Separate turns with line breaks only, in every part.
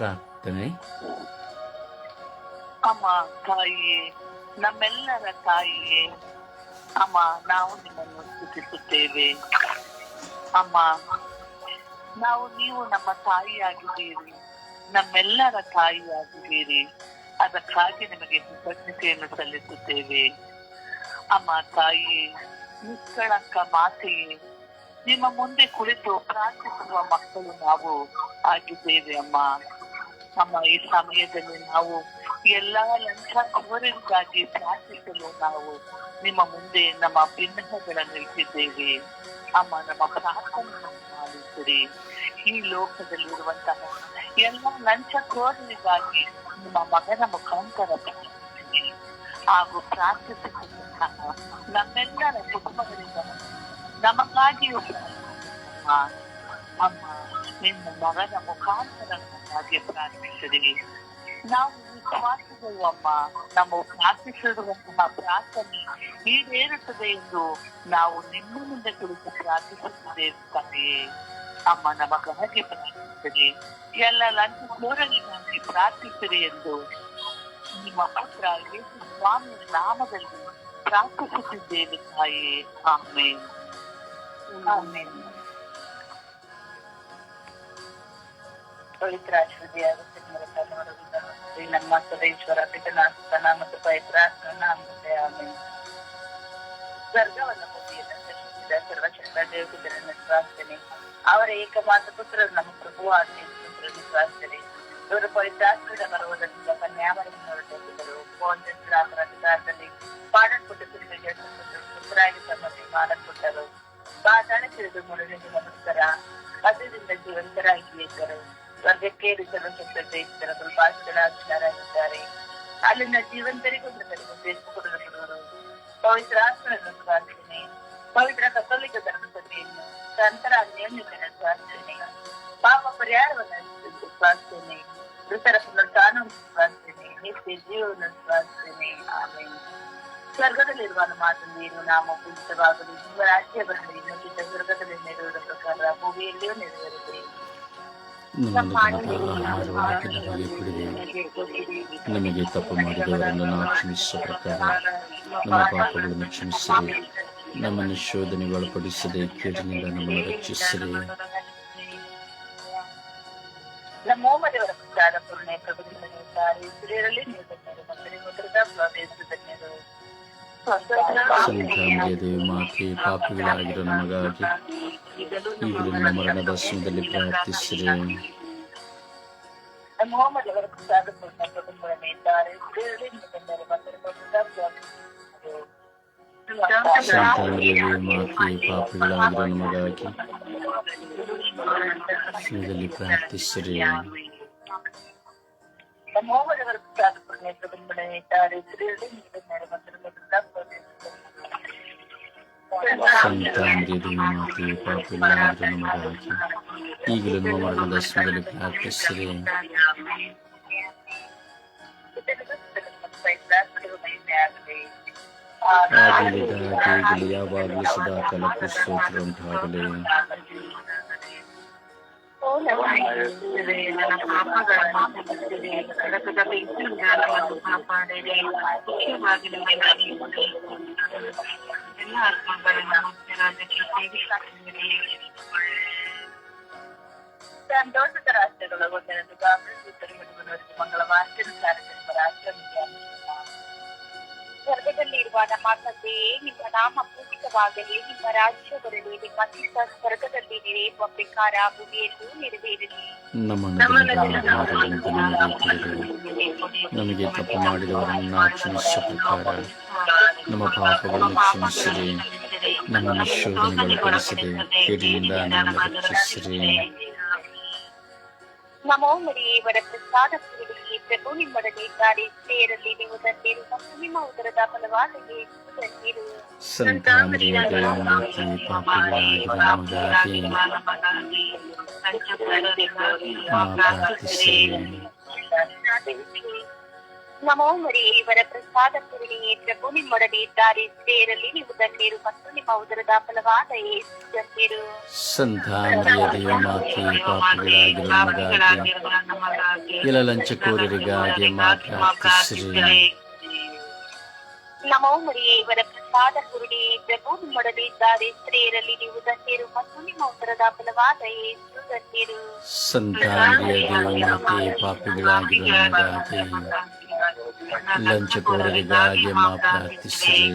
ಪ್ರಾರ್ಥನೆ
ಅಮ್ಮ, ತಾಯಿಯೇ, ನಮ್ಮೆಲ್ಲರ ತಾಯಿಯೇ, ಅಮ್ಮ, ನಾವು ನಿಮ್ಮನ್ನು ಸ್ತುತಿಸುತ್ತೇವೆ. ಅಮ್ಮ, ನಾವು ನೀವು ನಮ್ಮ ತಾಯಿಯಾಗಿದ್ದೀರಿ, ನಮ್ಮೆಲ್ಲರ ತಾಯಿಯಾಗಿದ್ದೀರಿ. ಅದಕ್ಕಾಗಿ ನಿಮಗೆ ಕೃತಜ್ಞತೆಯನ್ನು ಸಲ್ಲಿಸುತ್ತೇವೆ. ಅಮ್ಮ, ತಾಯಿಯೇ, ನಿಷ್ಕಳಂಕ ಮಾತೆಯೇ, ನಿಮ್ಮ ಮುಂದೆ ಕುಳಿತು ಪ್ರಾರ್ಥಿಸುವ ಮಕ್ಕಳು ನಾವು ಆಗಿದ್ದೇವೆ, ಅಮ್ಮ. ಅಮ್ಮ ಈ ಸಮಯದಲ್ಲಿ ನಾವು ಎಲ್ಲಾ ಲಂಚ ಅವರಿಗಾಗಿ ಪ್ರಾರ್ಥಿಸಲು ನಾವು ನಿಮ್ಮ ಮುಂದೆ ನಮ್ಮ ಭಿನ್ನಗಳನ್ನು ಇಟ್ಟಿದ್ದೇವೆ. ಅಮ್ಮ, ನಮ್ಮ ಪ್ರಾರ್ಥನೆಯನ್ನು ಮಾಡಿಸಿರಿ. ಈ ಲೋಕದಲ್ಲಿರುವಂತಹ ಎಲ್ಲ ಲಂಚಕೋರರಿಗಾಗಿ ನಿಮ್ಮ ಮಗನ ಮುಖಾಂತರ ಹಾಗೂ ಪ್ರಾರ್ಥಿಸಿಕೊಂಡಂತಹ ನಮ್ಮೆಲ್ಲರ ಕುಟುಂಬಗಳಿಂದ ನಮಗಾಗಿಯೂ. ಅಮ್ಮ ನಿಮ್ಮ ಮಗನ ಮುಖಾಂತರ ಹಾಗೆ ಪ್ರಾರ್ಥಿಸಿರಿ ನಾವು ವಿಶ್ವಾಸಗಳು ಅಮ್ಮ ನಮ್ಮ ಪ್ರಾರ್ಥಿಸಿರುವಂತಹ ಪ್ರಾರ್ಥನೆ ಈಡೇರುತ್ತದೆ ಎಂದು ನಾವು ನಿಮ್ಮನಿಂದ ಕುಳಿತು ಪ್ರಾರ್ಥಿಸುತ್ತಿದ್ದೇವೆ ತಂದೆಯೇ ಅಮ್ಮ ನಮಗಾಗಿ ಪ್ರಾರ್ಥಿಸಿರಿ ಎಲ್ಲ ಲಂಚಕೋರರಿಗಾಗಿ ಪ್ರಾರ್ಥಿಸಿರಿ ಎಂದು ನಿಮ್ಮ ಪುತ್ರ ಯೇಸು ಸ್ವಾಮಿಯ ನಾಮದಲ್ಲಿ ಪ್ರಾರ್ಥಿಸುತ್ತಿದ್ದೇವೆ ತಾಯಿ. ಆಮೇಲೆ ಆಮೇಲೆ
ಪವಿತ್ರ ಶ್ರೀ ನಮ್ಮ ಸದೇಶ್ವರ ಪಿತನಾಸ್ತನ ಮತ್ತು ಪವಿತ್ರ ನಾಮತೆ ಆಮೇಲೆ. ಸ್ವರ್ಗವನ್ನು ಭೂಮಿಯನ್ನು ಸೃಷ್ಟಿಸಿದ ಸರ್ವಶಕ್ತ ಅವರ ಏಕಮಾತ್ರ ಪುತ್ರ ನಮ್ಮ ಪ್ರಭು ಪುತ್ರರು ಪ್ರಾರ್ಥನೆ ಇವರು ಪವಿತ್ರಾತ್ಮದ ಬರುವುದರಿಂದ ಕನ್ಯಾಮರಿಸಿದರು ಪೋಂಜರಾಮರ ಅಧಿಕಾರದಲ್ಲಿ ಮಾಡಲ್ಪಟ್ಟ ಸಿರಿಗಳಿಗೆ ಪುತ್ರಾಗಿ ಸಮ್ಮತಿ ಮಾಡಲ್ಪಟ್ಟರು ತಿಳಿದು ಮುರುಳಿಗೆ ನಮಸ್ಕಾರ ಅದರಿಂದ ಜೀವಂತರಾಗಿ ಇದ್ದರು. ಸ್ವರ್ಗಕ್ಕೇರಿ ಸರ್ವಶಕ್ತ ಜಯಿಸಿದರ ಕೃಪಾಶಿಗಳಾಗಿದ್ದಾರೆ ಅಲ್ಲಿನ ಜೀವಂತರಿಗೂ ಮೃತರಿಗೂ ತೀರ್ಪು ಕೊಡಲ್ಪಡುವರು ಪವಿತ್ರ ಆತ್ಮನನ್ನು ಪ್ರಾರ್ಥನೆ ಪವಿತ್ರ ಕಥೋಲಿಕ ಧರ್ಮ ಸಭೆಯನ್ನು ಸಂತರ ಅನ್ಯೋನ್ಯತೆಯ ಪ್ರಾರ್ಥನೆ. ಪಾಪ ಪರಿಹಾರವನ್ನು ಪ್ರಾರ್ಥನೆ ಮೃತರ ಪುನರುತ್ಥಾನವನ್ನು ಪ್ರಾರ್ಥನೆ ನಿತ್ಯ ಜೀವನ ಪ್ರಾರ್ಥನೆ ಆಮೇಲೆ ಸ್ವರ್ಗದಲ್ಲಿರುವ ಮಾತಂದೆಯನ್ನು ನಾಮ ಪೂಜಿತವಾಗಲು. ನಿಮ್ಮ ರಾಜ್ಯ ಬರಲಿ. ನುಡಿತ ಸ್ವರ್ಗದಲ್ಲಿ ನೆರವೇರುವ ಪ್ರಕಾರ ಭೂಮಿಯಲ್ಲಿಯೂ ನೆರವೇರಿದೆ
ನಮ್ಮ ಆಹಾರವನ್ನು ನಮಗೆ ಕೊಡಿರಿ ನಮಗೆ ತಪ್ಪು ಮಾಡಿದವರನ್ನು ನಾವು ಕ್ಷಮಿಸುವ ಪ್ರಕಾರ ನಮ್ಮ ಪಾಪಗಳನ್ನು ಕ್ಷಮಿಸಿರಿ. ನಮ್ಮನ್ನು ಶೋಧನೆಗೆ ಒಳಪಡಿಸದೆ ಕೇಳಿನಿಂದ ನಮ್ಮನ್ನು ರಕ್ಷಿಸಿರಿ.
ನಮ್ಮೋಮದೇವರ ಪ್ರಸಾದ ಪೂರ್ಣೆ ಪ್ರಭುತ್ವನಿದ್ದಾರೆ ಸ್ತ್ರೀಯರಲ್ಲಿ ನೀವು ಧನ್ಯರು ಮಂತ್ರಿ ಮುದ್ರದ ಪ್ರವೇಶ ಧನ್ಯರು
ಸಂತಾನದೇ ಮಾತೆ ಪಾಪಿಗಳಾಗಿರೋ ನಮಗಾಗಿ ಈಗಲೂ ನಮ್ಮ ಮರಣದ ಸಮಯದಲ್ಲಿ ಪ್ರಾರ್ಥಿಸಿರಿ
ನಮ್ಮೋಮದೇವರ ಪ್ರಸಾದ ಪೂರ್ಣೆ ಪ್ರಭುತ್ವನೇ ಇದ್ದಾರೆ ಸ್ತ್ರೀಯರಲ್ಲಿ ನೀವು ಧನ್ಯರು ಮಂತ್ರಿ ಮುದ್ರದ
ಸಂತಾನದೇ ಮಾತೆ ಪಾಪಿಗಳಾಗಿರೋ ನಮಗಾಗಿ ಸಮಯದಲ್ಲಿ ಪ್ರಾರ್ಥಿಸಿರಿ
ನಮ್ಮೋಮದೇವರ ಪ್ರಸಾದ ಪೂರ್ಣೆ ಪ್ರಭುತ್ವನೇ ಇದ್ದಾರೆ ಸ್ತ್ರೀಯರಲ್ಲಿ ನೀವು ಧನ್ಯರು ಮಂತ್ರಿ ಮುದ್ರದ
ಸಂತಾನದೇ ಮಾತೆ ಪಾಪಿಗಳಾಗಿರೋ ನಮಗಾಗಿ ಈಗಲೂ ನಮ್ಮ ಮರಣದ ಸಮಯದಲ್ಲಿ ಪ್ರಾರ್ಥಿಸಿರಿ ಆಗಲಿದ ಈಗಲೂ ಯಾವಾಗಲೂ ಸದಾ ಕಾಲಕ್ಕೂ ಸ್ತೋತ್ರ ಉಂಟಾಗಲಿ
ನನ್ನ ಪಾಪಗಳನ್ನು ಕ್ಷಮಿಸಿರಿ. ನರಕದ ಬೆಂಕಿಯಿಂದ ನಮ್ಮನ್ನು ಕಾಪಾಡಿರಿ ಮುಖ್ಯವಾಗಿ ನಮಗೆ ಎಲ್ಲ ಆತ್ಮಗಳನ್ನು ಮುಖ್ಯರಾಜ್ಯಕ್ಕೆ
ಸ್ವರ್ಗದಲ್ಲಿರುವ ನಮ್ಮ ತಂದೆಯೇ ನಿಮ್ಮ ನಾಮ ಪೂಜಿತವಾಗಲಿ ನಿಮ್ಮ ರಾಜ್ಯ ಬರಲಿ ನಿಮ್ಮ ಚಿತ್ತ ಸ್ವರ್ಗದಲ್ಲಿ ನೆರೆಯುವ ಪ್ರಕಾರ ಭೂಮಿಯಲ್ಲೂ ನೆರವೇರಲಿ
ನಮ್ಮ ಆಹಾರದಂತೆ ನಮಗೆ ಕೊಡಿರಿ ನಮಗೆ ತಪ್ಪು ಮಾಡಿದವರನ್ನು ನಾವು ಕ್ಷಮಿಸುವ ಪ್ರಕಾರ ನಮ್ಮ ಪಾಪಗಳನ್ನು ಕ್ಷಮಿಸಿರಿ. ನಮ್ಮನ್ನು ಶೋಧನೆಗೆ ಒಳಪಡಿಸಿರಿ ಕೇಡಿನಿಂದ ನಮ್ಮನ್ನು ರಕ್ಷಿಸಿರಿ.
ನಮೋ ಮರಿಯೇವರ ಪ್ರಸಾದ ಪೂರ್ಣಿಗೆ ಪ್ರಭು ನಿಮ್ಮೊಡನಿದ್ದಾರೆ ಸ್ತ್ರೀಯರಲ್ಲಿ ನೀವು ಧನ್ಯರು ಮತ್ತು ನಿಮ್ಮ ಉದರದ ಫಲವಾದ ಯೇಸು ಧನ್ಯರು ನಮೋ ಮರಿಯೇ ಇವರ ಪ್ರಸಾದ ಪೂರ್ಣಿಯೇ ಪ್ರಭು ನಿಮ್ಮೊಡನೆ ಇದ್ದಾರೆ ಸ್ತ್ರೀಯರಲ್ಲಿ ನೀವು ಧನ್ಯರು ಮತ್ತು ನಿಮ್ಮ ಉದರದ ಫಲವಾದ ಯೇಸು ಧನ್ಯರು
ಸಂತ ಮರಿಯ ದೇವ ಮಾತೆ ಪಾಪಿಗಳಾಗಿರುವ ನಮಗಾಗಿ ಎಲ್ಲ ಲಂಚಕೋರರಿಗಾಗಿ ಮಾ ಪ್ರಾರ್ಥಿಸಿರಿ
ನಮೋ ಮರಿಯೇ ಇವರ ಪ್ರಸಾದ ಪೂರ್ಣಿಯೇ ಪ್ರಭು ನಿಮ್ಮೊಡನೆ ಇದ್ದಾರೆ ಸ್ತ್ರೀಯರಲ್ಲಿ ನೀವು ಧನ್ಯರು ಮತ್ತು ನಿಮ್ಮ ಉದರದ ಫಲವಾದ ಯೇಸು ಧನ್ಯರು
ಸಂತ ಮರಿಯ ದೇವ ಮಾತೆ ಪಾಪಿಗಳಾಗಿರುವ ನಮಗಾಗಿ ಲಂಚಕೋರರಿಗಾಗಿ ಮಾ ಪ್ರಾರ್ಥಿಸಿರಿ.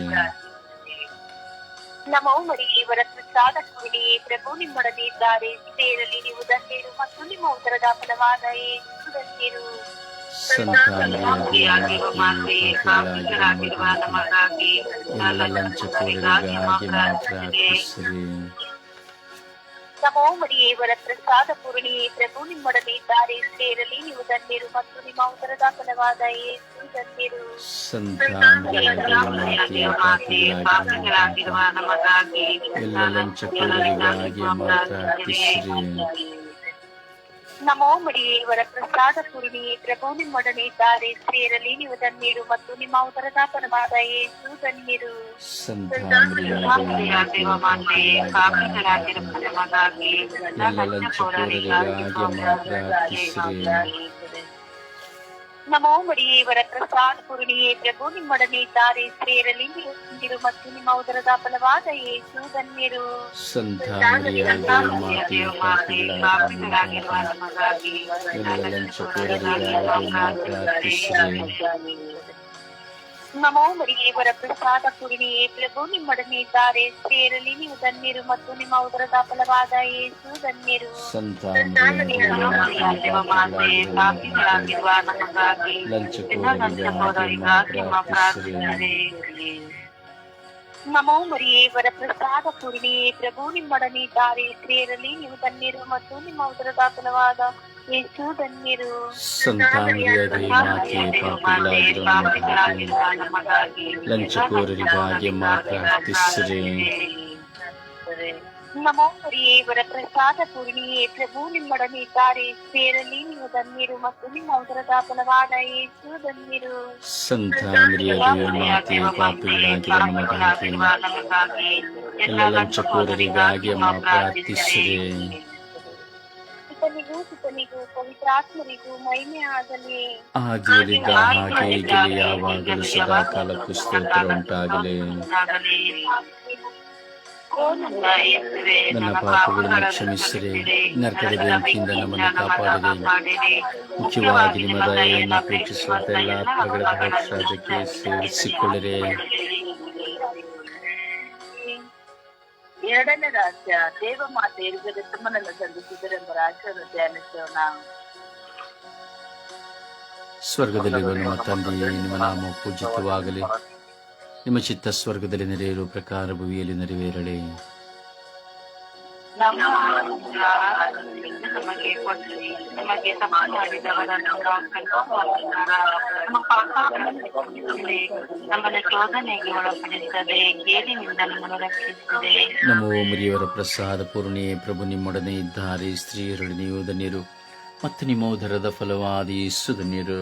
ನಮೋ ಮರಿಯೇ ಇವರ ಪ್ರಸಾದ ಪೂರ್ಣಿಯೇ ಪ್ರಭು ನಿಮ್ಮೊಡನೆ ಇದ್ದಾರೆ ಸ್ತ್ರೀಯರಲ್ಲಿ ನೀವು ಧನ್ಯರು ಮತ್ತು ನಿಮ್ಮ ಉದರದ ಫಲವಾದ ಯೇಸು ಧನ್ಯರು
ಸಂತ ಮರಿಯ ದೇವ ಮಾತೆ ಪಾಪಿಗಳಾಗಿರುವ ನಮಗಾಗಿ ಎಲ್ಲ ಲಂಚಕೋರರಿಗಾಗಿ ಮಾ ಪ್ರಾರ್ಥಿಸಿರಿ.
ನಮೋ ಮರಿಯೇ ಇವರ ಪ್ರಸಾದ ಪೂರ್ಣಿಯೇ ಪ್ರಭು ನಿಮ್ಮೊಡನೆ ಇದ್ದಾರೆ ಸ್ತ್ರೀಯರಲ್ಲಿ ನೀವು ಧನ್ಯರು ಮತ್ತು ನಿಮ್ಮ ಉದರದ ಫಲವಾದ ಯೇಸು ಧನ್ಯರು
ಸಂತ ಮರಿಯ ದೇವ ಮಾತೆ ಪಾಪಿಗಳಾಗಿರುವ ನಮಗಾಗಿ ಎಲ್ಲ ಲಂಚಕೋರರಿಗಾಗಿ ಮಾ ಪ್ರಾರ್ಥಿಸಿರಿ
ನಮೋ ಮರಿಯೇ ಇವರ ಪ್ರಸಾದ ಪೂರ್ಣಿ ಪ್ರಭು ನಿಮ್ಮೊಡನೆ ಇದ್ದಾರೆ ಸ್ತ್ರೀಯರಲ್ಲಿ ನೀವು ಧನ್ಯರು ಮತ್ತು ನಿಮ್ಮ ಉದರದ ಫಲವಾದ ಯೇಸು ಧನ್ಯರು
ಸಂತ ಮರಿಯ
ನಮೋ ಇವರ ಪ್ರಸಾದ ಪೂರ್ಣಿಯೇ ಪ್ರಭು, ನಿಮ್ಮೊಡನೆ ಇದ್ದಾರೆ ಸ್ತ್ರೀಯರಲ್ಲಿ ನೀವು ಮತ್ತು ನಿಮ್ಮ ಉದರದ ಫಲವಾದ ಯೇಸು ಧನ್ಯರು.
ಸಂತ ಮರಿಯ
ನಮೋ ಮರಿಯೇ ಇವರ ಪ್ರಸಾದ ಪೂರ್ಣಿಯೇ ಪ್ರಭು ನಿಮ್ಮೊಡನೆ ಇದ್ದಾರೆ. ಸೇರಲಿ ನೀವು ಧನ್ಯರು ಮತ್ತು ನಿಮ್ಮ ಉದರದ ಫಲವಾದ ಯೇಸು ಧನ್ಯರು.
ಮರಿಯ
ನಮೋ ಮರಿಯೇ ಇವರ ಪ್ರಸಾದ ಪೂರ್ಣಿಯೇ ಪ್ರಭು ನಿಮ್ಮೊಡನೆ ಇದ್ದಾರೆ ಸ್ತ್ರೀಯರಲ್ಲಿ ನೀವು ಧನ್ಯರು ಮತ್ತು ನಿಮ್ಮ ಉದರದ ಫಲವಾದ ಯೇಸು ಧನ್ಯರು
ಸಂತ ಮರಿಯ ದೇವ ಮಾತೆ ಪಾಪಿಗಳಾಗಿರುವ ನಮಗಾಗಿ ಲಂಚಕೋರರಿಗಾಗಿ ಮಾ ಪ್ರಾರ್ಥಿಸಿರಿ
ನಮೋ ಇವರ ಪ್ರಸಾದ ಪೂರ್ಣಿಯೇ ಪ್ರಭು ನಿಮ್ಮೊಡನೆ ಇದ್ದಾರೆ. ಸೇರಲಿ ನೀವು ಧನ್ಯರು ಮತ್ತು ನಿಮ್ಮ ಉದರದ ಫಲವಾದ ಏಸು ಧನ್ಯರು.
ಸಂತ ಮರಿಯ ದೇವ ಮಾತೆ ಪಾಪಿಗಳಾಗಿರುವ ನಮಗಾಗಿ ಎಲ್ಲ ಲಂಚಕೋರರಿಗಾಗಿ ಮಾ ಪ್ರಾರ್ಥಿಸಿರಿ.
ಪಿತನಿಗೂ ಸುತನಿಗೂ ಪವಿತ್ರಾತ್ಮರಿಗೂ ಮಹಿಮೆ ಆಗಲಿ.
ಹಾಗೆ ಈಗಲೇ ಯಾವಾಗಲೂ ಸದಾ ಕಾಲಕ್ಕೂ ಸ್ತೋತ್ರ ಉಂಟಾಗಲಿ. ನನ್ನ ಪಾಪಗಳನ್ನು ಕ್ಷಮಿಸಿರಿ. ನರಕದ ಬೆಂಕಿಯಿಂದ ನಮ್ಮನ್ನು ಕಾಪಾಡಿರಿ. ಮುಖ್ಯವಾಗಿ ನಿಮ್ಮ ದಯೆಯನ್ನು ಅಪೇಕ್ಷಿಸುವ ಎಲ್ಲ ಆತ್ಮಗಳ ರಾಜ್ಯಕ್ಕೆ ಸೇರಿಸಿಕೊಳ್ಳಿರಿ
ಎರಡನೇ ರಾಜ್ಯ ದೇವ ಮಾತೆ ತಮ್ಮನನ್ನು ತಮ್ಮನ್ನೆಲ್ಲ ಸಂಧಿಸಿದರೆಂಬ ರಹಸ್ಯವನ್ನು ಧ್ಯಾನಿಸೋಣ.
ಸ್ವರ್ಗದಲ್ಲಿರುವ ನಿಮ್ಮ ತಂದೆಯೇ ನಿಮ್ಮ ನಾಮ ಪೂಜಿತವಾಗಲಿ. ನಿಮ್ಮ ಚಿತ್ತ ಸ್ವರ್ಗದಲ್ಲಿ ನೆರೆಯಲು ಪ್ರಕಾರ ಭುವಿಯಲ್ಲಿ ನೆರವೇರಲಿ.
ರಕ್ಷಿಸಿದೆ.
ನಮೋ ಮುರಿಯವರ ಪ್ರಸಾದ ಪೂರ್ಣೆ ಪ್ರಭು ನಿಮ್ಮೊಡನೆ ಇದ್ದಾರೆ ಸ್ತ್ರೀಯರೊಡನೆ ನೀವು ಧನ್ಯರು ಮತ್ತು ನಿಮ್ಮ ಉದರದ ಸುಧನ್ಯರು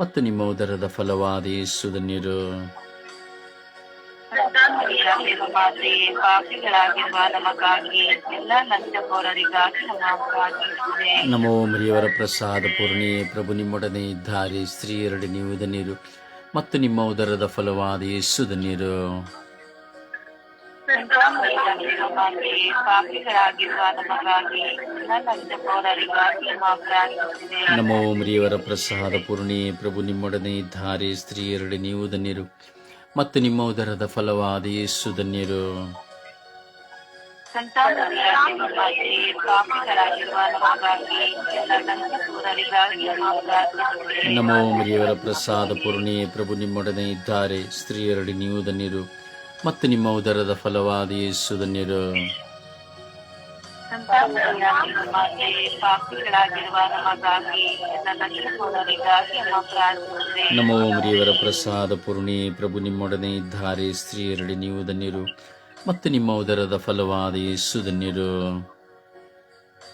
ಮತ್ತು ನಿಮ್ಮ ಉದರದ ಫಲವಾದ ಯೇಸು
ನೀರು.
ನಮೋ ಮರಿಯವರ ಪ್ರಸಾದ ಪೂರ್ಣಿ ಪ್ರಭು ನಿಮ್ಮೊಡನೆ ಇದ್ದಾರೆ. ಸ್ತ್ರೀಯರೊಡನೆ ನೀವು ಧನ್ಯರು ಮತ್ತು ನಿಮ್ಮ ಉದರದ ಫಲವಾದ ಯೇಸು ಧನ್ಯರು ನಮೋ ಮರಿಯವರ ಪ್ರಸಾದ ಪೂರ್ಣಿ, ಪ್ರಭು ನಿಮ್ಮೊಡನೆ ಇದ್ದಾರೆ. ಸ್ತ್ರೀಯರಡೆ ನೀವು ಧನ್ಯರು. ಮತ್ತು ನಿಮ್ಮ ಉದರದ ಫಲವಾದ ಯೇಸು ಧನ್ಯರು. ನಮೋ ಮರಿಯವರ ಪ್ರಸಾದ ಪೂರ್ಣಿ, ಪ್ರಭು ನಿಮ್ಮೊಡನೆ ಇದ್ದಾರೆ. ಸ್ತ್ರೀಯರಡಿ ನೀವು ಧನ್ಯರು. ಮತ್ತು ನಿಮ್ಮ ಉದರದ ಫಲವಾದ ಯೇಸು ಧನ್ಯರು. ನಮೋ ಪ್ರಸಾದ ಪೂರ್ಣಿ, ಪ್ರಭು ನಿಮ್ಮೊಡನೆ ಇದ್ದಾರೆ ಸ್ತ್ರೀಯರಡಿ ನೀವು ಧನ್ಯರು ಮತ್ತು ನಿಮ್ಮ ಉದರದ ಫಲವಾದ ಯೇಸು ಧನ್ಯರು.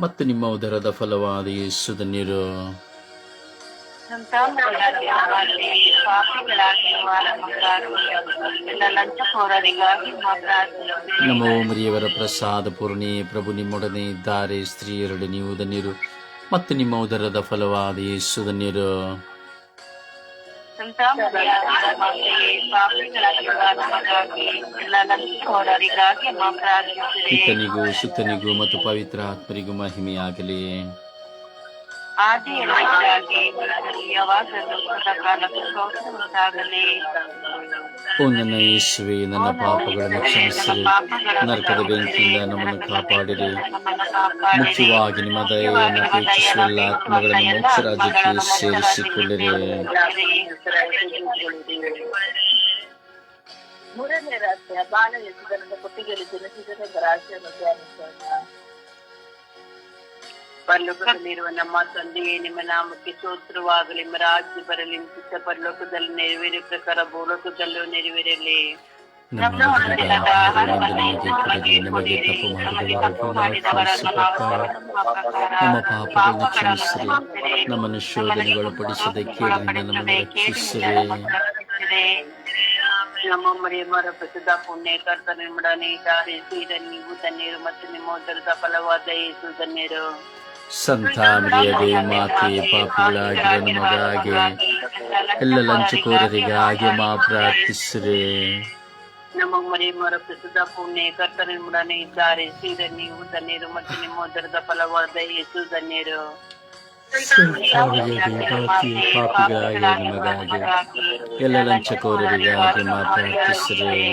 ಮತ್ತು ನಿಮ್ಮ ಉದರದ ಫಲವಾದ
ಯೇಸುದ ನೀರು.
ನಮೋ ಮರಿಯವರ ಪ್ರಸಾದ ಪೂರ್ಣಿ, ಪ್ರಭು ನಿಮ್ಮೊಡನೆ ಇದ್ದಾರೆ ಸ್ತ್ರೀಯರಡಿ ನೀವು ಧನ್ಯರು ಮತ್ತು ನಿಮ್ಮ ಉದರದ ಫಲವಾದ ಯೇಸು ಧನ್ಯರು ಪಿತನಿಗೂ ಸುತ್ತನಿಗೂ ಮತ್ತು ಪವಿತ್ರ ಆತ್ಮರಿಗೂ ಮಹಿಮೆಯಾಗಲಿ
ಆದಿಯಲ್ಲಿ ಯಾವಾಗಲೂ ಸದಾಕಾಲಕ್ಕೂ ಸ್ತೋತ್ರ ಉಂಟಾಗಲಿ
ಓ ನನ್ನ ಯೇಸುವೆ ನನ್ನ ಪಾಪಗಳನ್ನು ಕ್ಷಮಿಸಿರಿ. ನರಕದ ಬೆಂಕಿಯಿಂದ ನಮ್ಮನ್ನು ಕಾಪಾಡಿರಿ. ಮುಖ್ಯವಾಗಿ ನಿಮ್ಮ ದಯೆಯನ್ನು ಅಪೇಕ್ಷಿಸುವ ಎಲ್ಲ ಆತ್ಮಗಳನ್ನು ಮೋಕ್ಷ ರಾಜ್ಯಕ್ಕೆ ಸೇರಿಸಿಕೊಳ್ಳಿರಿ.
ಮೂರನೇ ರಾಜ್ಯ ಬಾಲ ಯೇಸುದನದ ಕೊಟ್ಟಿಗೆಯಲ್ಲಿ ಜನಿಸಿದ ರಹಸ್ಯವನ್ನು ಧ್ಯಾನಿಸೋಣ
ಪರಲೋಕದಲ್ಲಿರುವ ನಮ್ಮ ತಂದೆಯೇ ನಿಮ್ಮ ನಾಮಕ್ಕೆ ಸ್ತೋತ್ರವಾಗಲಿ. ನಿಮ್ಮ ರಾಜ್ಯ ಬರಲಿ ಚಿತ್ತ ಪರಲೋಕದಲ್ಲಿ ನೆರವೇರಿ ಪ್ರಕಾರ ಭೂಲೋಕದಲ್ಲೂ ನೆರವೇರಲಿ.
ನಮ್ಮ ಪಾಪಗಳನ್ನು ಕ್ಷಮಿಸಿರಿ. ನಮ್ಮನ್ನು ಶೋಧನೆಗೊಳಪಡಿಸದೆ ಕೇಳಿನಿಂದ ನಮ್ಮನ್ನು ರಕ್ಷಿಸಿರಿ.
ನಮ್ಮ ಮರಿಯ ಮರ ಪ್ರಸಿದ್ಧ ಪುಣ್ಯ ಕರ್ತನ ನಿಮ್ಮಡನೆ ಇದ್ದಾರೆ. ಸೀದ ನೀವು ತಣ್ಣೀರು ಮತ್ತು ನಿಮ್ಮ ಉದರದ ಫಲವಾದ ಯೇಸು ಧನ್ಯರು.
ಸಂತ ಮರಿಯದೆ ಮಾತೆ ಪಾಪಿಗಳಾಗಿರೋ ಹಾಗೆ ಎಲ್ಲ ಲಂಚಕೋರರಿಗಾಗಿ ಮಾ ಪ್ರಾರ್ಥಿಸಿರಿ.
ನಮ್ಮ ಮರಿಮರ ಪ್ರಸಿದ್ಧ ಪುಣ್ಯ ಕರ್ತನೆ ಇದ್ದಾರೆ. ಸೀದ ನೀವು ಧನ್ಯರು ಮತ್ತು ನಿಮ್ಮ ಉದರದ ಫಲವಾದ ಯೇಸು ಧನ್ಯರು.
ಪಾಪಿಗಳಾಗಿರೋ ನಮಗಾಗಿ ಎಲ್ಲ ಲಂಚಕೋರರಿಗಾಗಿ ಮಾ ಪ್ರಾರ್ಥಿಸಿರಿ.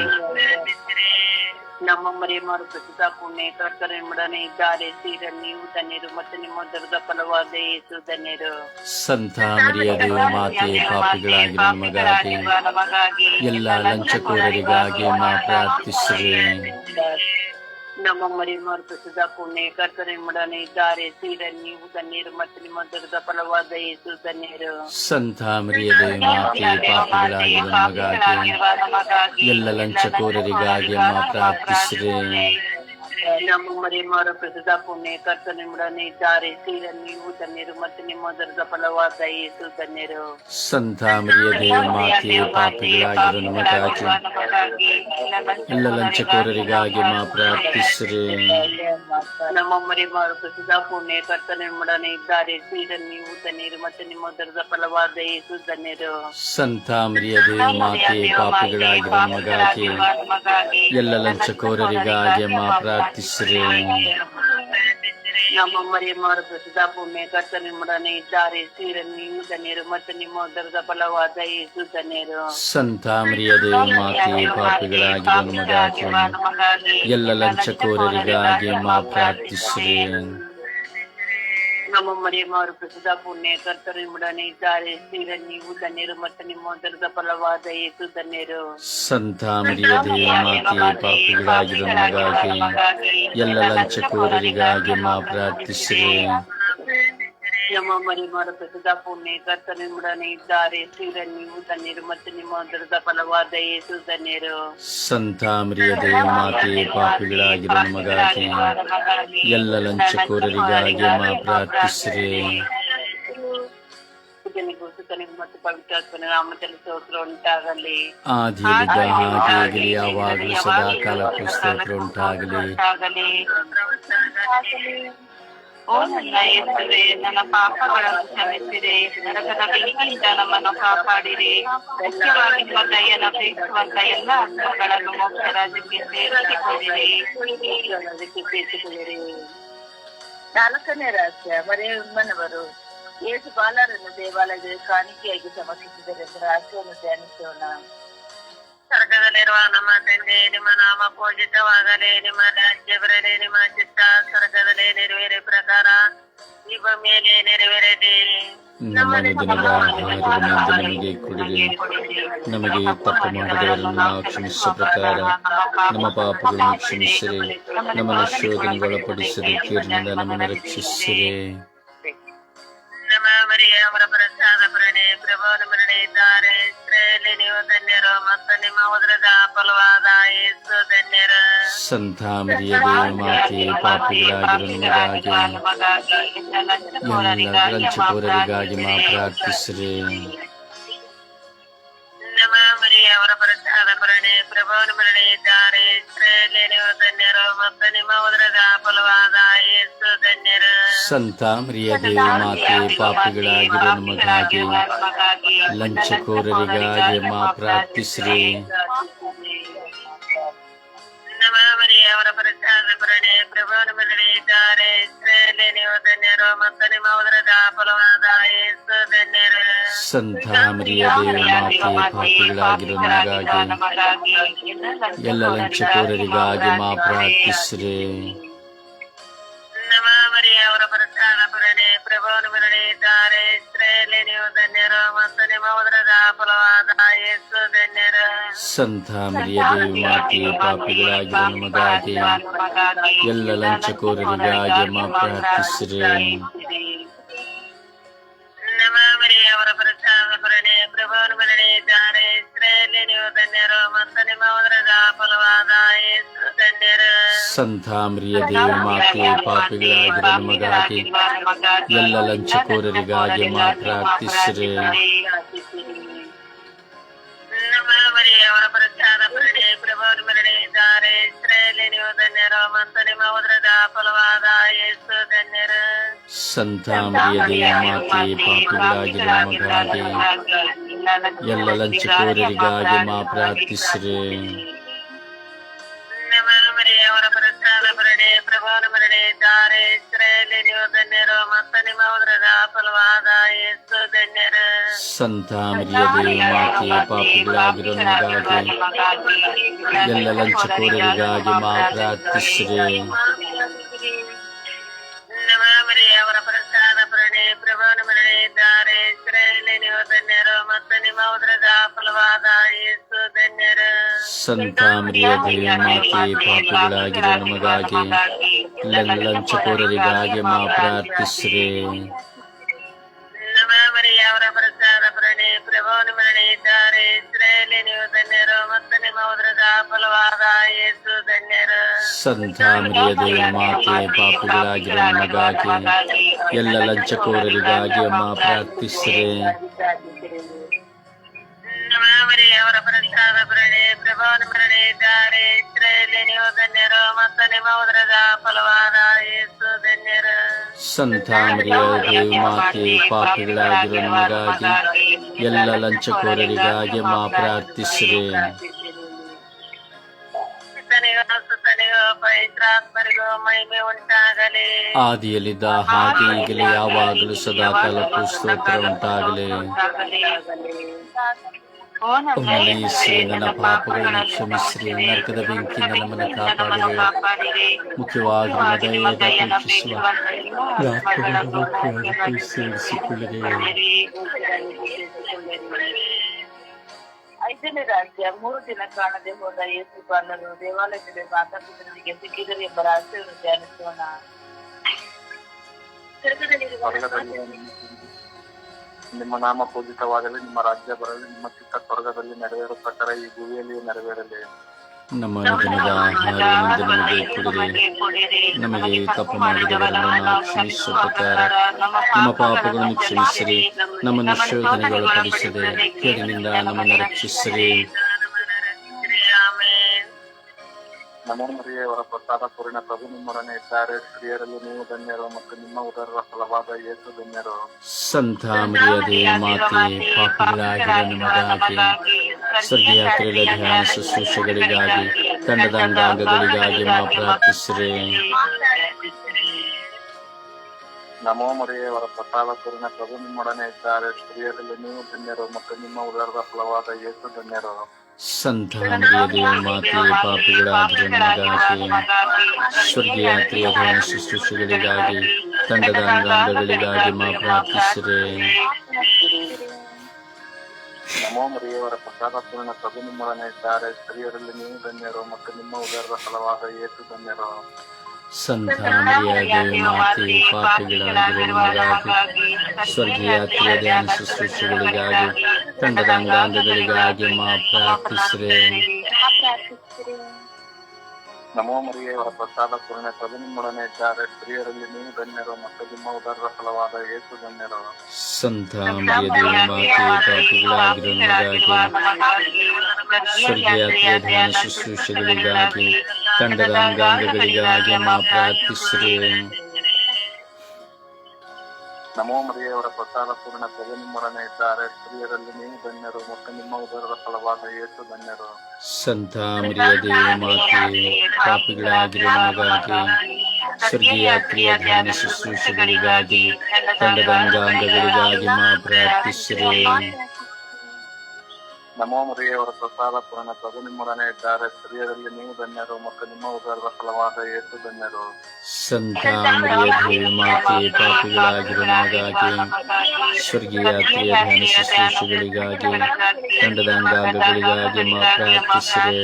ನಮ್ಮ ಮರಿ ಮಾರು ಪ್ರಸಿದ್ಧ ಪುಣ್ಯ ಕರ್ತನ ಮಡನೆ ಇದ್ದಾರೆ ಸೀರ ನೀವು ಧನ್ಯರು ಮತ್ತು ನಿಮ್ಮ ದುರ್ಗ ಫಲವಾದ ಯೇಸು ಧನ್ಯರು.
ಸಂತ ಮರಿಯದೆ ಮಾತೆ ಪಾಪಿಗಳಾಗಿ ನಮಗಾಗಿ ಎಲ್ಲ ಲಂಚಕೋರರಿಗಾಗಿ ಮಾ ಪ್ರಾರ್ಥಿಸಿರಿ
ನಮ್ಮ ಮರಿ ಮಾರು ಪ್ರಸಿದ್ಧ ಪುಣ್ಯ ಕರ್ತನ ನಿಮ್ಮಡನೆ ಇದ್ದಾರೆ ಸೀದ ನೀವು ತಣ್ಣೀರು ಮತ್ತು ನಿಮ್ಮ ಉದರದ ಫಲವಾದ ಯೇಸು ತಣ್ಣೀರು.
ಸಂತ ಮರಿಯ ಮಾತೆ ಪಾಪಿಗಳಾಗಿರೋ ನಮಗಾಗಿ ಎಲ್ಲ ಲಂಚಕೋರರಿಗಾಗಿ ಅಮ್ಮ ಪ್ರಾರ್ಥಿಸಿರಿ
ನಮ್ಮ ಮರಿ ಮಾರು ಪ್ರಸಿದ್ಧ ಪುಣ್ಯ ಕರ್ತನ ನಿಮ್ಮಡನೆ ಇದ್ದಾರೆ. ನೀವು ಧನ್ಯರು ಮತ್ತು ನಿಮ್ಮ ದರ್ದ ಫಲವಾದ ಯೇಸು ಧನ್ಯರು.
ಸಂತ ಮರಿಯದೆ ಮಾತೆ ಪಾಪಿಗಳಾಗಿರೋ ನಮಗಾಗಿ ಎಲ್ಲ ಲಂಚಕೋರರಿಗಾಗಿ ಮಾ ಪ್ರಾರ್ಥಿಸಿರಿ.
ನಮ್ಮ ಮರಿ ಮಾರು ಪ್ರಸಿದ್ಧ ಪುಣ್ಯ ಕರ್ತನ ನಿಮ್ಮಡನೆ ಇದ್ದಾರೆ. ನೀವು ಧನ್ಯರು ಮತ್ತು ನಿಮ್ಮ ದರ್ದ ಫಲವಾದ ಯೇಸು ಧನ್ಯರು.
ಸಂತ ಮರಿಯದೆ ಮಾತೆ ಪಾಪಿಗಳಾಗಿರೋ ನಮಗಾಗಿ ಎಲ್ಲ ಲಂಚಕೋರರಿಗಾಗಿ ಮಾ ಪ್ರಾರ್ಥಿಸಿರಿ
ನಮ್ಮ ಮರಿ ಮಾರು ಪ್ರಸಿದ್ಧ ಭೂಮಿ ಕರ್ತನ ನಿಮ್ಮಡನೆ ಇದ್ದಾರೆ ಸೀದ ನೀವು ಧನ್ಯರು ಮತ್ತು ನಿಮ್ಮ ಉದರದ ಫಲವಾದ ಯೇಸು ಧನ್ಯರು.
ಸಂತ ಮರಿಯದೆ ಮಾತೆ ಪಾಪಿಗಳಾಗಿ ನಮಗಾಗಿ ಎಲ್ಲ ಲಂಚಕೋರರಿಗಾಗಿ ಮಾ ಪ್ರಾರ್ಥಿಸಿರಿ.
ನಮ್ಮ ಮರಿಯಮ್ಮವರು ಮಾರು ಪ್ರಸಿದ್ಧ ಪುಣ್ಯ ಕರ್ತನ ನಿಮ್ಮಡನೆ ಇದ್ದಾರೆ. ಸೀದ ನೀವು ಧನ್ಯರು ಮತ್ತು ನಿಮ್ಮ ಉದರದ ಫಲವಾದ ಏತು ಧನ್ಯರು.
ಸಂತ ಮರಿಯ ಮಾತೆ ಪಾಪಿಗಳಾಗಿರೋ ನಮಗಾಗಿ ಎಲ್ಲ ಲಂಚಕೋರರಿಗಾಗಿ ಮಾ ಪ್ರಾರ್ಥಿಸಿರಿ.
ನಮ್ಮ ಮರಿ ಮಾರು ಪ್ರಸಿದ್ಧ ಪುಣ್ಯ ಕರ್ತನ ನಿಮ್ಮಡನೆ ಇದ್ದಾರೆ ಸೀದ ನೀವು ಧನ್ಯರು ಮತ್ತು ನಿಮ್ಮ ಅದರದ ಫಲವಾದ ಯೇಸು ಧನ್ಯರು
ಸಂತ ಮರಿಯ ಮಾತೆ ಪಾಪಿಗಳಾಗಿರೋ ನಮಗಾಗಿ ಎಲ್ಲ ಲಂಚಕೋರರಿಗಾಗಿ ಮಾ ಪ್ರಾರ್ಥಿಸಿರಿ
ಪಿತನಿಗೂ ಸುತನಿಗೂ ಮತ್ತು ಪವಿತ್ರಾತ್ಮನ ನಾಮದಲ್ಲಿ ಸ್ತೋತ್ರ ಉಂಟಾಗಲಿ
ಆದಿಯಲ್ಲಿದ್ದ ಹಾಗೆ ಈಗಲೇ ಯಾವಾಗಲೂ ಸದಾ ಕಾಲ ಸ್ತೋತ್ರ ಉಂಟಾಗಲಿ
ಉಂಟಾಗಲಿ ಓ ನನ್ನ ಯೇಸುವೆ ನನ್ನ ಪಾಪಗಳನ್ನು ಕ್ಷಮಿಸಿರಿ. ನರಕದ ಬೆಂಕಿಯಿಂದ ನಮ್ಮನ್ನು ಕಾಪಾಡಿರಿ. ಮುಖ್ಯವಾಗಿ ನಿಮ್ಮ ದಯನ ಪ್ರೀತಿಸುವಂತ ಎಲ್ಲ ಆತ್ಮಗಳನ್ನು ಮೋಕ್ಷ ರಾಜ್ಯಕ್ಕೆ ಸೇರಿಸಿಕೊಂಡಿರಿ
ಪ್ರೀತಿಸಿದಿರಿ
ನಾಲ್ಕನೇ ರಹಸ್ಯ ಮರೆಯುಮ್ಮನವರು ಏಸು ಬಾಲರನ್ನು ದೇವಾಲಯದ ಕಾಣಿಕೆಯಾಗಿ ಸಮರ್ಪಿಸಿದರೆಂದು ರಹಸ್ಯವನ್ನು ಧ್ಯಾನಿಸೋಣ.
ಸ್ವರ್ಗದಲ್ಲಿರುವ ನಮ್ಮ ತಂದೆ ನಿಮ್ಮ ನಾಮ ಪೂಜಿತವಾಗಲಿ. ನಿಮ್ಮ ರಾಜ್ಯ ಬರಲಿ ನಿಮ್ಮ ಚಿತ್ತ ಸ್ವರ್ಗದಲ್ಲಿ ನೆರವೇರಿ ಪ್ರಕಾರ. ಈ ಮೇಲೆ ನೆರವೇರದೆ.
ನಮ್ಮ ನಮಗೆ ಕೊಡಿರಿ ನಮಗೆ ತಪ್ಪು ಮಾಡಿದವರನ್ನು ಕ್ಷಮಿಸುವ ಪ್ರಕಾರ ನಮ್ಮ ಪಾಪಗಳನ್ನು ಕ್ಷಮಿಸಿರಿ ನಮ್ಮನ್ನು ಶೋಧನೆಗೊಳಪಡಿಸಿರಿ ಕೀರ್ನಿಂದ ನಮ್ಮನ್ನು ರಕ್ಷಿಸಿರಿ
ನಮ್ಮ ಮರಿಯ ಅವರ ಪ್ರಸಾದ ಪ್ರಣಿ ಪ್ರಭುವನ ಮರಣೆ ಇದ್ದಾರೆ ಸ್ತ್ರೀಯಲ್ಲಿ ನೀವು ಧನ್ಯರು ಮತ್ತು ನಿಮ್ಮ ಉದರದ ಫಲವಾದ ಯೇಸು ಧನ್ಯರು
ಸಂತ ಮರಿಯ ದೇವ ಮಾತೆ ಪಾಪಿಗಳಾಗಿರೋ ನಮಗಾಗಿ ಎಲ್ಲ ಲಂಚಕೋರರಿಗಾಗಿ ಮಾ ಪ್ರಾರ್ಥಿಸಿರಿ
ನಮ್ಮ ಮರಿಯ ಅವರ ಪ್ರಸಾದ ಪ್ರಣಿ ಪ್ರಭುವನ ಮರಣೆ
ಸಂತ ಮರಿಯ ದೇವ ಮಾತೆ ಪಾಪಿಗಳಾಗಿರೋ ನಮಗಾಗಿ ಲಂಚಕೋರರಿಗಾಗಿ ಮಾ ಪ್ರಾರ್ಥಿಸಿರಿ.
ಅವರ ಪ್ರಸಾದ ಪ್ರಣಿ ಪ್ರಭುವನ ಮರಣೆ ಇದ್ದಾರೆ ಸ್ತ್ರೀಯಲ್ಲಿ ನೀವು ಧನ್ಯರು ಮತ್ತು ನಿಮ್ಮ ಉದರದ ಫಲವಾದ ಯೇಸು ಧನ್ಯರು.
ಸಂತ ಮರಿಯ ದೇವ ಮಾತೆ ಪಾಪಿಗಳಾಗಿರೋ ನಮಗಾಗಿ ಎಲ್ಲ ಲಂಚಕೋರರಿಗಾಗಿ ಮಾ ಪ್ರಾರ್ಥಿಸಿರಿ.
ಅವರ ಪ್ರಸಾದ ಪ್ರಣಿ ಪ್ರಭುವನ ಮರಣೆ ಇದ್ದಾರೆ ಸ್ತ್ರೀಯಲ್ಲಿ ನೀವು ಧನ್ಯರು ಮತ್ತು ನಿಮ್ಮ ಉದರದ ಫಲವಾದ ಯೇಸು ಧನ್ಯರು
ಸಂತ ಮರಿಯ ದೇವ ಮಾತೆ ಪಾಪಿಗಳಾಗಿರೋ ನಮಗಾಗಿ ಎಲ್ಲ ಲಂಚಕೋರರಿಗಾಗಿ ಮಾ ಪ್ರಾರ್ಥಿಸಿರಿ
ನಮ್ಮ ಮರಿಯ ಅವರ ಪ್ರಸಾದ ಪ್ರಣಿ ಪ್ರಭುವನ ಮರಣೆ ಇದ್ದಾರೆ ಸ್ತ್ರೀಯಲ್ಲಿ ನೀವು ಧನ್ಯರು ಮತ್ತು ನಿಮ್ಮ ಉದರದ ಫಲವಾದ ಯೇಸು ಧನ್ಯರು
ಸಂತ ಮರಿಯ ದೇವ ಮಾತೆ ಪಾಪಿಗಳಾಗಿರೋ ನಮಗಾಗಿ ಎಲ್ಲ ಲಂಚಕೋರರಿಗಾಗಿ ಮಾ ಪ್ರಾರ್ಥಿಸಿರಿ
ನಮ್ಮ ಮರಿಯ ಅವರ ಪ್ರಸಾದ ಪ್ರಣಿ ಪ್ರಭುವನ ಮರಣೆ ಇದ್ದಾರೆ ಸ್ತ್ರೀಯಲ್ಲಿ ನೀವು ಧನ್ಯರು ಮತ್ತು ನಿಮ್ಮ ಉದರದ ಫಲವಾದ ಯೇಸು ಧನ್ಯರು
ಸಂತ ಮರಿಯ ದೇವ ಮಾತೆ ಪಾಪಿಗಳಾಗಿರೋ ನಮಗಾಗಿ ಎಲ್ಲ ಲಂಚಕೋರರಿಗಾಗಿ ಮಾ ಪ್ರಾರ್ಥಿಸಿರಿ
ಮರಣೆ ಇದ್ದಾರೆ ಸ್ತ್ರೀಯಲ್ಲಿ ನೀವು ಧನ್ಯರು ಮತ್ತು ನಿಮ್ಮ ಉದರದ ಫಲವಾದ ಯೇಸು ಧನ್ಯರು
ಸಂತ ಮರಿಯ ದೇವ ಮಾತೆ ಪಾಪಿಗಳಾಗಿರೋ ನಮಗಾಗಿ ಎಲ್ಲ ಲಂಚಕೋರರಿಗಾಗಿ ಮಾ ಪ್ರಾರ್ಥಿಸಿರಿ
ಪ್ರಭುವನ ಮರಣೆ ಇದ್ದಾರೆ ಸ್ತ್ರೀಯಲ್ಲಿ ನೀವು ಧನ್ಯರು ಮತ್ತು ನಿಮ್ಮ ಉದರದ ಫಲವಾದ ಯೇಸು ಧನ್ಯರು.
ಸಂತ ಮರಿಯ ದೇವ ಮಾತೆ ಪಾಪಿಗಳಾಗಿರೋ ನಮಗಾಗಿ ಎಲ್ಲ ಲಂಚಕೋರರಿಗಾಗಿ ಮಾ ಪ್ರಾರ್ಥಿಸಿರಿ.
ನಮ್ಮ ಮರಿಯ ಅವರ ಪ್ರಸಾದ ಪ್ರಣಿ ಪ್ರಭುವನ ಮರಣೆ ನೀವು ಧನ್ಯರು. ಮತ್ತು ನಿಮ್ಮ ಉದರದ ಫಲವಾದ ಯೇಸು ಧನ್ಯರು.
ಸಂತ ದೇವ ಮಾತೆ ಪಾಪಿಗಳಾಗಿರೋ ನಮಗಾಗಿ ಎಲ್ಲ ಲಂಚಕೋರರಿಗಾಗಿ ಅಮ್ಮ ಪ್ರಾರ್ಥಿಸಿರಿ.
ಅವರ ಪ್ರಸಾದ ಪ್ರಣಯ ಪ್ರಭಾವನ ಪ್ರಣಯ ಇದ್ದಾರೆ ಸ್ತ್ರೀಯಲ್ಲಿ ನೀವು ಧನ್ಯರು ಮತ್ತು ನಿಮ್ಮ ಉದರದ ಫಲವಾದ ಯೇಸು ಧನ್ಯರು.
ಸಂತ ಮರಿಯ ದೇವ ಮಾತೆ ಪಾಪಿಗಳಾಗಿರೋ ನಮಗಾಗಿ ಎಲ್ಲ ಲಂಚಕೋರರಿಗಾಗಿ ಮಾ ಪ್ರಾರ್ಥಿಸಿರಿ. ಆದಿಯಲ್ಲಿದ್ದ ಹಾಗೆ ಈಗಲೇ ಯಾವಾಗಲೂ ಸದಾ ಕಾಲಕ್ಕೂ ಸ್ತೋತ್ರ ಉಂಟಾಗಲಿ.
ಓ ನನ್ನ
ಒಮ್ಮೆ
ಯೇಸುವೆ,
ಯೇಸುವೆ, ನನ್ನ ಪಾಪಗಳನ್ನು ಕ್ಷಮಿಸಿರಿ ನರಕದ ಬೆಂಕಿಯಿಂದ ನಮ್ಮನ್ನು ಕಾಪಾಡಿರಿ
ಕಾಪಾಡಿರಿ
ಮುಖ್ಯವಾಗಿ ನಿಮ್ಮ ದಯೆಯ
ದಯೆಯನ್ನು
ಅಪೇಕ್ಷಿಸುವ
ಪ್ರೀತಿಸುವಂತ ಎಲ್ಲ
ಆತ್ಮಗಳನ್ನು
ಆತ್ಮಗಳನ್ನು
ಮುಖ್ಯವಾಗಿ ಸೇರಿಸಿಕೊಳ್ಳಿರಿ
ಐದನೇ ರಹಸ್ಯ ಮೂರು ದಿನ ಕಾಣದೆ ಹೋದ ಯೇಸು ಬಾಲರು ದೇವಾಲಯದಲ್ಲಿ ಮಾತಾಪಿತನಿಗೆ ಸಿಕ್ಕಿದರು ಎಂಬ ರಹಸ್ಯವನ್ನು ಧ್ಯಾನಿಸೋಣ
ಸ್ವರ್ಗದಲ್ಲಿ ನಿಮ್ಮ ನಾಮ ಪೂಜಿತವಾಗಲಿ ನಿಮ್ಮ ರಾಜ್ಯ ಬರಲಿ, ನಿಮ್ಮ ಚಿಕ್ಕ ಸ್ವರ್ಗದಲ್ಲಿ ನೆರವೇರುವ ಪ್ರಕಾರ ಈ ಭೂಮಿಯಲ್ಲಿ ನೆರವೇರಲಿ.
ನಮ್ಮ ಅನುದಿನದ ನಮಗೆ ಕೊಡಿರಿ. ನಮಗೆ ತಪ್ಪು ಮಾಡಿದವರನ್ನು ಕ್ಷಮಿಸುವ ನಮ್ಮ ಪಾಪಗಳನ್ನು ಕ್ಷಮಿಸಿರಿ. ನಮ್ಮನ್ನು ಶೋಧನೆಗೊಳಪಡಿಸದೆ. ಕೇಡಿನಿಂದ ನಮ್ಮನ್ನು ರಕ್ಷಿಸಿರಿ.
ಮರಿಯವರ ಪ್ರಸಾದ ಪೂರ್ಣ ಪ್ರಭು ನಿಮ್ಮೊಡನೆ ಇದ್ದಾರೆ. ಸ್ತ್ರೀಯರಲ್ಲಿ ನೀವು ಧನ್ಯರು ಮತ್ತು ನಿಮ್ಮ ಉದರದ ಫಲವಾದ ಯೇಸು ಧನ್ಯರು.
ಸಂತ ಮರಿಯದೇ ಮಾತೆ ಪಾಪಿಗಳಾಗಿರುವ ನಮಗಾಗಿ ಸ್ವರ್ಗಯಾತ್ರೆಗಳ ಧ್ಯಾನ ಶುಶ್ರೂಷೆಗಳಿಗಾಗಿ ತಂಡದ ಅಂಗಾಂಗಗಳಿಗಾಗಿ ನಾವು ಪ್ರಾರ್ಥಿಸಿರಿ.
ನಮೋ ಮರಿಯವರ ಪ್ರಸಾದ ಪೂರ್ಣ ಪ್ರಭು ನಿಮ್ಮೊಡನೆ ಇದ್ದಾರೆ. ಸ್ತ್ರೀಯರಲ್ಲಿ ನೀವು ಧನ್ಯರು ಮತ್ತು ನಿಮ್ಮ ಉದರದ ಫಲವಾದ ಯೇಸು ಧನ್ಯರು.
ಸಂತ ಮರಿಯದೇ ಮಾತೆ ಪಾಪಿಗಳಾಗಿರುವ ನಮಗಾಗಿ, ಸ್ವರ್ಗಯಾತ್ರೆಯ ಧ್ಯಾನ ಶುಶ್ರೂಷೆಗಳಿಗಾಗಿ ತಂಡದ ಅಂಗಾಂಗಗಳಿಗಾಗಿ ಮಾ ಪ್ರಾರ್ಥಿಸಿರಿ.
ನಮೋ ಮರಿಯವರ ಪ್ರಸಾದ ಪೂರ್ಣ ಪ್ರಭು ಇದ್ದಾರೆ. ಸ್ತ್ರೀಯರಲ್ಲಿ ನೀವು ಧನ್ಯರು ಮತ್ತು ನಿಮ್ಮ ಉದರದ ಫಲವಾದ ಯೇಸು ಧನ್ಯರು.
ಸಂತ ಮರಿಯದೇ ಮಾತೆ ಪಾಪಿಗಳಾಗಿರುವ ನಮಗಾಗಿ ಸ್ವರ್ಗಯಾತ್ರೆಯ ಧ್ಯಾನ ಶುಶ್ರೂಷೆಗಳಿಗಾಗಿ ತಂಡದ ಅಂಗಾಂಗಗಳಿಗಾಗಿ ಮಾ ಪ್ರಾರ್ಥಿಸಿರಿ
ನಮೋ ಮರಿಯವರ ಪ್ರಸಾದ ಪೂರ್ಣ ಪ್ರಭು ನಿಮ್ಮೊಡನೆ ಇದ್ದಾರೆ. ಸ್ತ್ರೀಯರಲ್ಲಿ ನೀವು ಧನ್ಯರು ಮತ್ತು ನಿಮ್ಮ ಉದರದ ಫಲವಾದ ಯೇಸು ಧನ್ಯರು
ಸಂತ ಮರಿಯದೇ ಮಾತೆ ಪಾಪಿಗಳಾಗಿರುವ ನಮಗಾಗಿ ಸ್ವರ್ಗಯಾತ್ರೆಯ ಧ್ಯಾನ ಶುಶ್ರೂಷೆಗಳಿಗಾಗಿ ತಂಡದ ಅಂಗಾಂಗಗಳಿಗಾಗಿ ಮಾ ಪ್ರಾರ್ಥಿಸಿರಿ
ನಮೋ ಮರಿಯವರ ಪ್ರಸಾದ ಪೂರ್ಣ ಪ್ರಭು ನಿಮ್ಮೊಡನೆ ಇದ್ದಾರೆ. ಸ್ತ್ರೀಯರಲ್ಲಿ ನೀವು ಧನ್ಯರು ಮತ್ತು ನಿಮ್ಮ ಉದರದ ಫಲವಾದ ಯೇಸು ಧನ್ಯರು.
ಸಂತ ಮರಿಯದೇ ಮಾತೆ ಪಾಪಿಗಳಾಗಿರುವ ನಮಗಾಗಿ. ಕ್ರಿಯ ಧ್ಯಾನ ಶುಶ್ರೂಷೆಗಳಿಗಾಗಿ, ತಂಡದ ಅಂಗಾಂಗಗಳಿಗಾಗಿ ಮಾ ಪ್ರಾರ್ಥಿಸಿರಿ.
ನಮೋ ಮರಿಯವರ ಪ್ರಸಾದ ಪೂರ್ಣ ಪ್ರಭು ನಿಮ್ಮೊಡನೆ ಇದ್ದಾರೆ. ಸ್ತ್ರೀಯರಲ್ಲಿ ನೀವು ಧನ್ಯರು ಮತ್ತು ನಿಮ್ಮ ಉದರದ ಫಲವಾದ ಏಸು ಧನ್ಯರು.
ಸಂತ ಮರಿಯದೇ ಮಾತೆ ಪಾಪಿಗಳಾಗಿರುವ ನಮಗಾಗಿ ಸ್ವರ್ಗಯಾತ್ರೆಯ ಧ್ಯಾನ ಶುಶ್ರೂಷೆಗಳಿಗಾಗಿ ತಂಡದ ಅಂಗಾಂಗಗಳಿಗಾಗಿ ಮಾ ಪ್ರಾರ್ಥಿಸಿರಿ.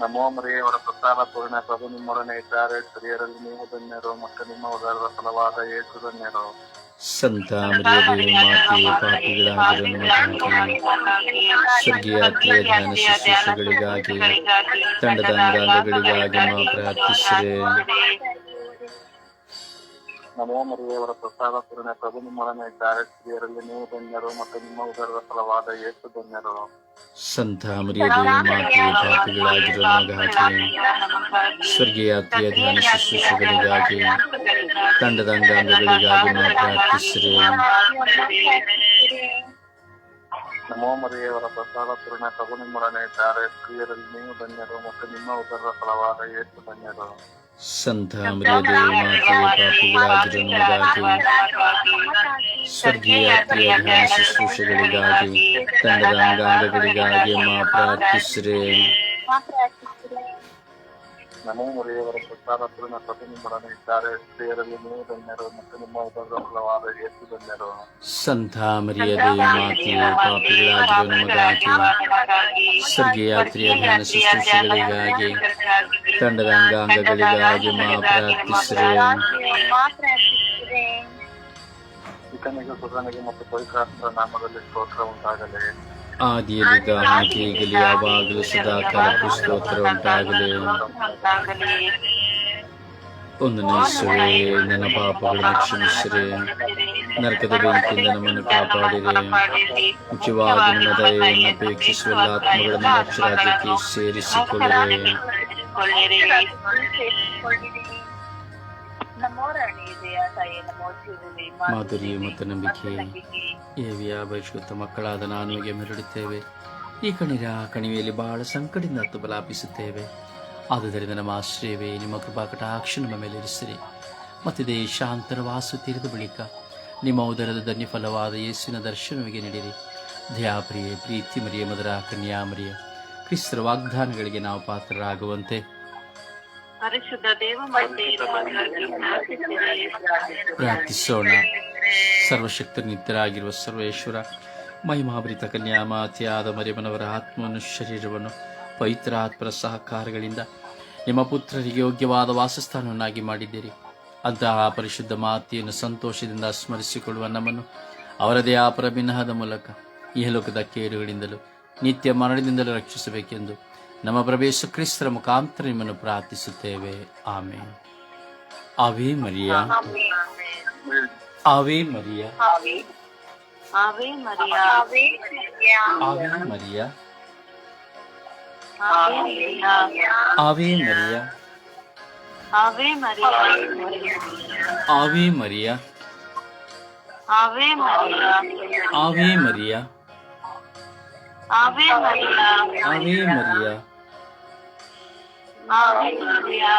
ನಮೋ ಮರಿಯವರ ಪ್ರಸಾದ ಪೂರ್ಣ ಪ್ರಭು ನಿಮ್ಮೊಡನೆ ಇದ್ದಾರೆ. ಸ್ತ್ರೀಯರಲ್ಲಿ ನೀವು ಧನ್ಯರು ಮತ್ತು ನಿಮ್ಮ ಉದರದ ಫಲವಾದ ಏಸು ಧನ್ಯರು.
ಸಂತ ಮರಿಯದೇ ಮಾತೆ ಪಾಪಿಗಳಾಗಿರುವ ನಮಗಾಗಿ ಸ್ವರ್ಗಯಾತ್ರೆಯ ಧ್ಯಾನ ಶುಶ್ರೂಷೆಗಳಿಗಾಗಿ ತಂಡದ ಅಂಗಾಂಗಗಳಿಗಾಗಿ ಮಾ ಪ್ರಾರ್ಥಿಸಿರಿ
ನಮೋ ಮರಿಯವರ ಪ್ರಸಾದ ಪೂರ್ಣ ಪ್ರಭು ನಿಮ್ಮೊಡನೆ ಇದ್ದಾರೆ. ಸ್ತ್ರೀಯರಲ್ಲಿ ನೀವು ಧನ್ಯರು ಮತ್ತು ನಿಮ್ಮ ಉದರದ ಫಲವಾದ ಯೇಸು ಧನ್ಯರು.
ಸಂತ ಮರಿಯದೇ ಮಾತೆ ಪಾಪಿಗಳಾಗಿರುವ ನಮಗಾಗಿ ಸ್ವರ್ಗಯಾತ್ರೆಯ ಧ್ಯಾನ ಶುಶ್ರೂಷೆಗಳಿಗಾಗಿ ತಂಡದ ಅಂಗಾಂಗಗಳಿಗಾಗಿ ಮಾ ಪ್ರಾರ್ಥಿಸಿರಿ.
ನಮೋ ಮರಿಯವರ ಪ್ರಸಾದ ಪೂರ್ಣ ಪ್ರಭು ನಿಮ್ಮೊಡನೆ ಇದ್ದಾರೆ. ಸ್ತ್ರೀಯರಲ್ಲಿ ನೀವು ಧನ್ಯರು ಮತ್ತು ನಿಮ್ಮ ಉದರದ ಫಲವಾದ ಯೇಸು ಧನ್ಯರು.
ಸಂತ ಮರಿಯದೇ ಮಾತೆ ಪಾಪಿಗಳಾಗಿರುವ ನಮಗಾಗಿ ಸ್ವರ್ಗಯಾತ್ರೆಯ ಧ್ಯಾನ ಶುಶ್ರೂಷೆಗಳಿಗಾಗಿ ತಂಡದ ಅಂಗಾಂಗಗಳಿಗಾಗಿ ಮಾ ಪ್ರಾರ್ಥಿಸಿರಿ
ನಮೋ ಮರಿಯವರ ಪ್ರಸಾದ ಪೂರ್ಣ ಪ್ರಭು ನಿಮ್ಮೊಡನೆ ಇದ್ದಾರೆ ಸ್ತ್ರೀಯರಲ್ಲಿ ನೀವು ಧನ್ಯರು ಮತ್ತು ನಿಮ್ಮ ಉದರದ ಫಲವಾದ ಯೇಸು ಧನ್ಯರು
ಸಂತ ಮರಿಯದೇ ಮಾತೆ ಪಾಪಿಗಳಾಗಿರುವ ನಮಗಾಗಿ ಸ್ವರ್ಗಯಾತ್ರೆಯ ಧ್ಯಾನ ಶುಶ್ರೂಷೆಗಳಿಗಾಗಿ ತಂಡದ ಅಂಗಾಂಗಗಳಿಗಾಗಿ ಮಾ ಪ್ರಾರ್ಥಿಸಿರಿ
ಈತನಿಗೆ ಸುಧನಿಗೆ ಮತ್ತು ಪವಿತ್ರಾತ್ಮರ ನಾಮದಲ್ಲಿ ಸ್ತೋತ್ರ ಉಂಟಾಗಲಿ
ಆದಿಯಲ್ಲಿದ್ದ ಹಾಗೆ ಈಗಲೇ ಯಾವಾಗಲೂ ಸದಾ ಕಾಲಕ್ಕೂ ಸ್ತೋತ್ರ ಉಂಟಾಗಲಿ ಒಂದು ನೈಸುವೆ ನನ್ನ ಪಾಪಗಳನ್ನು ಕ್ಷಮಿಸಿರಿ ನರಕದ ಬೆಂಕಿಯಿಂದ ನಮ್ಮನ್ನು ಮಾಧುರ್ಯ ಮತ್ತು ನಂಬಿಕೆ. ಏವಿಯ ಬಹಿಷ್ಕೃತ ಮಕ್ಕಳಾದ ನಾನು ಮೆರಳುತ್ತೇವೆ ಮೆರಡುತ್ತೇವೆ ಈ ಕಣಿರ ಕಣಿವೆಯಲ್ಲಿ ಬಹಳ ಸಂಕಟದಿಂದ ಹತ್ತು ಬಲಾಪಿಸುತ್ತೇವೆ ಆದುದರಿಂದ ನಮ್ಮ ಆಶ್ರಯವೇ ನಿಮ್ಮ ಕೃಪಾ ಕಟಾಕ್ಷ ನಮ್ಮ ಮೇಲೆ ಇರಿಸಿರಿ. ಮತ್ತಿದೇ ಶಾಂತರ ವಾಸು ತೀರಿದ ಬಳಿಕ ನಿಮ್ಮ ಉದರದ ಧನ್ಯಫಲವಾದ ಯೇಸಿನ ದರ್ಶನವಿಗೆ ನೀಡಿರಿ. ದಯಾಪ್ರಿಯೆ ಪ್ರೀತಿ ಮರಿಯ ಮದರ ಕನ್ಯಾಮರಿಯ ಕ್ರಿಸ್ತರ ವಾಗ್ದಾನಗಳಿಗೆ ನಾವು ಪಾತ್ರರಾಗುವಂತೆ
ಪರಿಶುದ್ಧ ದೇವ
ಪ್ರಾರ್ಥಿಸೋಣ. ಸರ್ವಶಕ್ತ ನಿತ್ಯರಾಗಿರುವ ಸರ್ವೇಶ್ವರ ಮಹಿಮಾಭರಿತ ಕನ್ಯಾಮಾತೆಯಾದ ಮರಿಮನವರ ಆತ್ಮವನ್ನು ಶರೀರವನ್ನು ಪವಿತ್ರ ಆತ್ಮರ ಸಹಕಾರಗಳಿಂದ ನಿಮ್ಮ ಪುತ್ರರಿಗೆ ಯೋಗ್ಯವಾದ ವಾಸಸ್ಥಾನವನ್ನಾಗಿ ಮಾಡಿದ್ದೀರಿ. ಅಂತಹ ಪರಿಶುದ್ಧ ಮಾತೆಯನ್ನು ಸಂತೋಷದಿಂದ ಸ್ಮರಿಸಿಕೊಳ್ಳುವ ನಮ್ಮನ್ನು ಅವರದೇ ಆಪರ ಮೂಲಕ ಮೂಲಕ ಲೋಕದ ಕೇಡುಗಳಿಂದಲೂ ನಿತ್ಯ ಮರಣದಿಂದಲೂ ರಕ್ಷಿಸಬೇಕೆಂದು ನಮ್ಮ ಪ್ರಭೇಶ ಕ್ರಿಸ್ತರ ಮುಖಾಂತರ ನಿಮ್ಮನ್ನು ಪ್ರಾರ್ಥಿಸುತ್ತೇವೆ ಆಮೇಲೆ Ave Maria Ave Maria
Ave Maria
Ave Maria
Ave Maria
Ave Maria
Ave Maria
Ave Maria
Ave Maria
Ave Maria
Ave Maria
Ave Maria
Ave Maria
Ave Maria